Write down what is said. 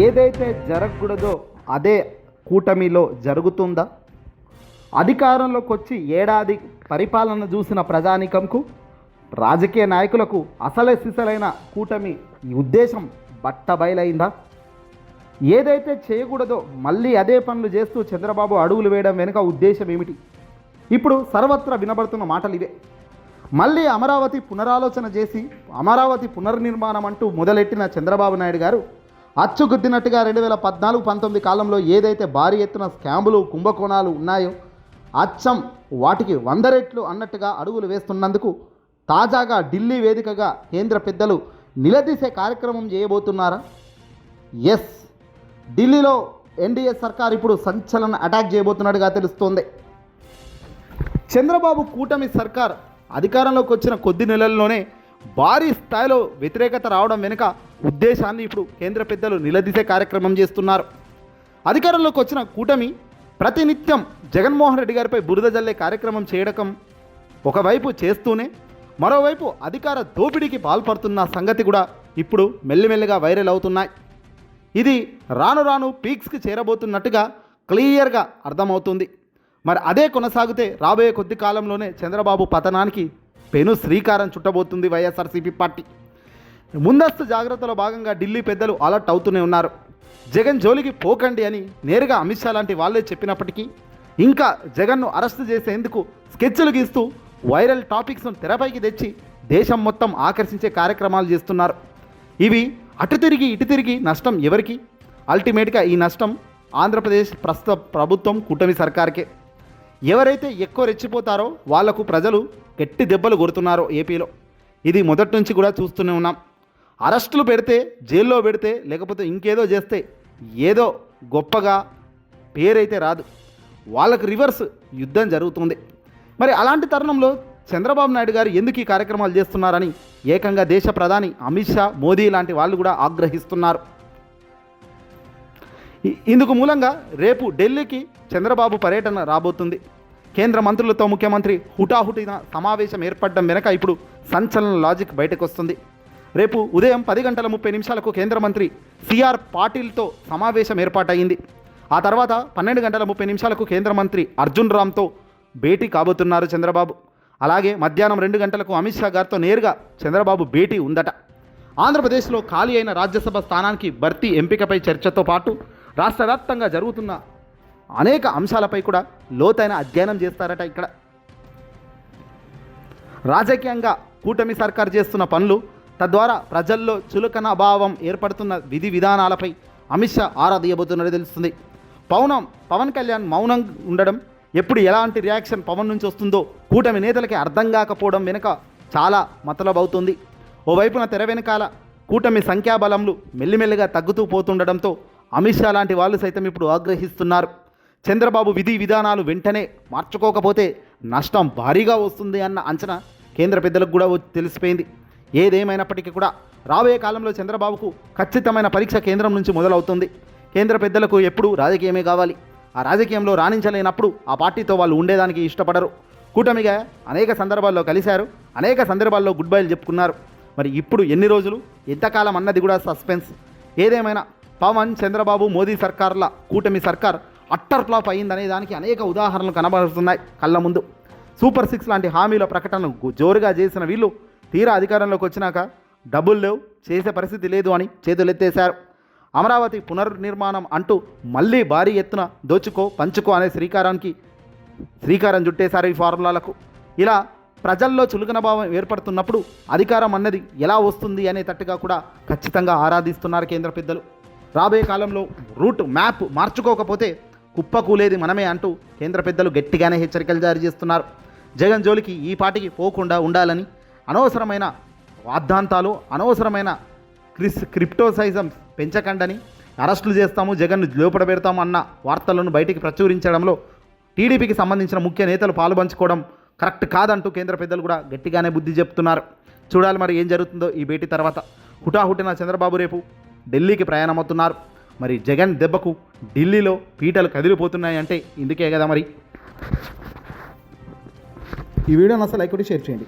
ఏదైతే జరగకూడదో అదే కూటమిలో జరుగుతుందా? అధికారంలోకి వచ్చి ఏడాది పరిపాలన చూసిన ప్రజానికంకు రాజకీయ నాయకులకు అసలే సిసలైన కూటమి ఈ ఉద్దేశం బట్టబయలైందా? ఏదైతే చేయకూడదో మళ్ళీ అదే పనులు చేస్తూ చంద్రబాబు అడుగులు వేయడం వెనుక ఉద్దేశం ఏమిటి? ఇప్పుడు సర్వత్రా వినబడుతున్న మాటలు ఇవే. మళ్ళీ అమరావతి పునరాలోచన చేసి అమరావతి పునర్నిర్మాణం అంటూ మొదలెట్టిన చంద్రబాబు నాయుడు గారు అచ్చుగుద్దినట్టుగా రెండు వేల పద్నాలుగు పంతొమ్మిది కాలంలో ఏదైతే భారీ ఎత్తున స్కాములు కుంభకోణాలు ఉన్నాయో అచ్చం వాటికి వంద రెట్లు అన్నట్టుగా అడుగులు వేస్తున్నందుకు తాజాగా ఢిల్లీ వేదికగా కేంద్ర పెద్దలు నిలదీసే కార్యక్రమం చేయబోతున్నారా? ఎస్ ఢిల్లీలో ఎన్డీఏ సర్కార్ ఇప్పుడు సంచలన అటాక్ చేయబోతున్నట్టుగా తెలుస్తోంది. చంద్రబాబు కూటమి సర్కార్ అధికారంలోకి వచ్చిన కొద్ది నెలల్లోనే భారీ స్థాయిలో వ్యతిరేకత రావడం వెనుక ఉద్దేశాన్ని ఇప్పుడు కేంద్ర పెద్దలు నిలదీసే కార్యక్రమం చేస్తున్నారు. అధికారంలోకి వచ్చిన కూటమి ప్రతినిత్యం జగన్మోహన్ రెడ్డి గారిపై బురద జల్లే కార్యక్రమం చేయడం ఒకవైపు చేస్తూనే మరోవైపు అధికార దోపిడీకి పాల్పడుతున్న సంగతి కూడా ఇప్పుడు మెల్లిమెల్లిగా వైరల్ అవుతున్నాయి. ఇది రాను రాను పీక్స్కి చేరబోతున్నట్టుగా క్లియర్గా అర్థమవుతుంది. మరి అదే కొనసాగితే రాబోయే కొద్ది కాలంలోనే చంద్రబాబు పతనానికి పెను శ్రీకారం చుట్టబోతుంది వైఎస్ఆర్సీపీ పార్టీ. ముందస్తు జాగ్రత్తలో భాగంగా ఢిల్లీ పెద్దలు అలర్ట్ అవుతూనే ఉన్నారు. జగన్ జోలికి పోకండి అని నేరుగా అమిత్ షా లాంటి వాళ్ళే చెప్పినప్పటికీ ఇంకా జగన్ను అరెస్ట్ చేసేందుకు స్కెచ్లు గీస్తూ వైరల్ టాపిక్స్ను తెరపైకి తెచ్చి దేశం మొత్తం ఆకర్షించే కార్యక్రమాలు చేస్తున్నారు. ఇవి అటు తిరిగి ఇటు తిరిగి నష్టం ఎవరికి? అల్టిమేట్గా ఈ నష్టం ఆంధ్రప్రదేశ్ ప్రస్తుత ప్రభుత్వం కూటమి సర్కార్కే. ఎవరైతే ఎక్కువ రెచ్చిపోతారో వాళ్ళకు ప్రజలు గట్టి దెబ్బలు కొడుతున్నారో ఏపీలో. ఇది మొదటి నుంచి కూడా చూస్తూనే ఉన్నాం. అరెస్టులు పెడితే జైల్లో పెడితే లేకపోతే ఇంకేదో చేస్తే ఏదో గొప్పగా పేరైతే రాదు. వాళ్ళకు రివర్స్ యుద్ధం జరుగుతుంది. మరి అలాంటి తరుణంలో చంద్రబాబు నాయుడు గారు ఎందుకు ఈ కార్యక్రమాలు చేస్తున్నారని ఏకంగా దేశ ప్రధాని అమిత్ షా మోదీ లాంటి వాళ్ళు కూడా ఆగ్రహిస్తున్నారు. ఇందుకు మూలంగా రేపు ఢిల్లీకి చంద్రబాబు పర్యటన రాబోతుంది. కేంద్ర మంత్రులతో ముఖ్యమంత్రి హుటాహుటిన సమావేశం ఏర్పడడం వెనక ఇప్పుడు సంచలన లాజిక్ బయటకు వస్తుంది రేపు ఉదయం పది గంటల ముప్పై నిమిషాలకు కేంద్ర మంత్రి సిఆర్ పాటిల్తో సమావేశం ఏర్పాటైంది ఆ తర్వాత పన్నెండు గంటల ముప్పై నిమిషాలకు కేంద్ర మంత్రి అర్జున్ రామ్తో భేటీ కాబోతున్నారు చంద్రబాబు. అలాగే మధ్యాహ్నం రెండు గంటలకు అమిత్ షా గారితో నేరుగా చంద్రబాబు భేటీ ఉందట. ఆంధ్రప్రదేశ్లో ఖాళీ అయిన రాజ్యసభ స్థానానికి భర్తీ ఎంపికపై చర్చతో పాటు రాష్ట్ర వ్యాప్తంగా జరుగుతున్న అనేక అంశాలపై కూడా లోతైన అధ్యయనం చేస్తారట ఇక్కడ. రాజకీయంగా కూటమి సర్కార్ చేస్తున్న పనులు తద్వారా ప్రజల్లో చులకన భావం ఏర్పడుతున్న విధి విధానాలపై అమిత్ షా ఆరా తీయబోతున్నది తెలుస్తుంది. పవనం పవన్ కళ్యాణ్ మౌనం ఉండడం ఎప్పుడు ఎలాంటి రియాక్షన్ పవన్ నుంచి వస్తుందో కూటమి నేతలకి అర్థం కాకపోవడం వెనుక చాలా మతలబవుతుంది ఓవైపున తెర వెనకాల కూటమి సంఖ్యాబలంలు మెల్లిమెల్లిగా తగ్గుతూ పోతుండడంతో అమిత్ షా లాంటి వాళ్ళు సైతం ఇప్పుడు ఆగ్రహిస్తున్నారు. చంద్రబాబు విధి విధానాలు వెంటనే మార్చుకోకపోతే నష్టం భారీగా వస్తుంది అన్న అంచనా కేంద్ర పెద్దలకు కూడా తెలిసిపోయింది. ఏదేమైనప్పటికీ కూడా రాబోయే కాలంలో చంద్రబాబుకు ఖచ్చితమైన పరీక్ష కేంద్రం నుంచి మొదలవుతుంది. కేంద్ర పెద్దలకు ఎప్పుడూ రాజకీయమే కావాలి. ఆ రాజకీయంలో రాణించలేనప్పుడు ఆ పార్టీతో వాళ్ళు ఉండేదానికి ఇష్టపడరు. కూటమిగా అనేక సందర్భాల్లో కలిశారు. అనేక సందర్భాల్లో గుడ్ బైలు చెప్పుకున్నారు. మరి ఇప్పుడు ఎన్ని రోజులు? ఎంతకాలం అన్నది కూడా సస్పెన్స్. ఏదేమైనా పవన్ చంద్రబాబు మోదీ సర్కార్ల కూటమి సర్కార్ అట్టర్ ఫ్లాప్ అయిందనే దానికి అనేక ఉదాహరణలు కనబడుతున్నాయి. కళ్ళ ముందు సూపర్ సిక్స్ లాంటి హామీల ప్రకటనలు జోరుగా చేసిన వీళ్ళు తీరా అధికారంలోకి వచ్చినాక డబ్బులు లేవు చేసే పరిస్థితి లేదు అని చేతులెత్తేశారు. అమరావతి పునర్నిర్మాణం అంటూ మళ్ళీ భారీ ఎత్తున దోచుకో పంచుకో అనే శ్రీకారానికి శ్రీకారం చుట్టేశారు ఈ ఫార్ములాలకు. ఇలా ప్రజల్లో చులకన భావం ఏర్పడుతున్నప్పుడు అధికారం అన్నది ఎలా వస్తుంది అనే తట్టుగా కూడా ఖచ్చితంగా ఆరాధిస్తున్నారు కేంద్ర పెద్దలు. రాబోయే కాలంలో రూట్ మ్యాప్ మార్చుకోకపోతే కుప్పకూలేది మనమే అంటూ కేంద్ర పెద్దలు గట్టిగానే హెచ్చరికలు జారీ చేస్తున్నారు. జగన్ జోలికి ఈ పాటికి పోకుండా ఉండాలని అనవసరమైన వాద్ధాంతాలు అనవసరమైన క్రిస్ క్రిప్టోసైజం పెంచకండని అరెస్టులు చేస్తాము జగన్ను లోపల పెడతాము అన్న వార్తలను బయటికి ప్రచురించడంలో టీడీపీకి సంబంధించిన ముఖ్య నేతలు పాలుపంచుకోవడం కరెక్ట్ కాదంటూ కేంద్ర పెద్దలు కూడా గట్టిగానే బుద్ధి చెప్తున్నారు. చూడాలి మరి ఏం జరుగుతుందో ఈ భేటీ తర్వాత. హుటాహుటిన చంద్రబాబు రేపు ఢిల్లీకి ప్రయాణమవుతున్నారు. మరి జగన్ దెబ్బకు ఢిల్లీలో పీటలు కదిలిపోతున్నాయంటే ఇందుకే కదా మరి. ఈ వీడియోని అసలు లైక్ కొట్టి షేర్ చేయండి.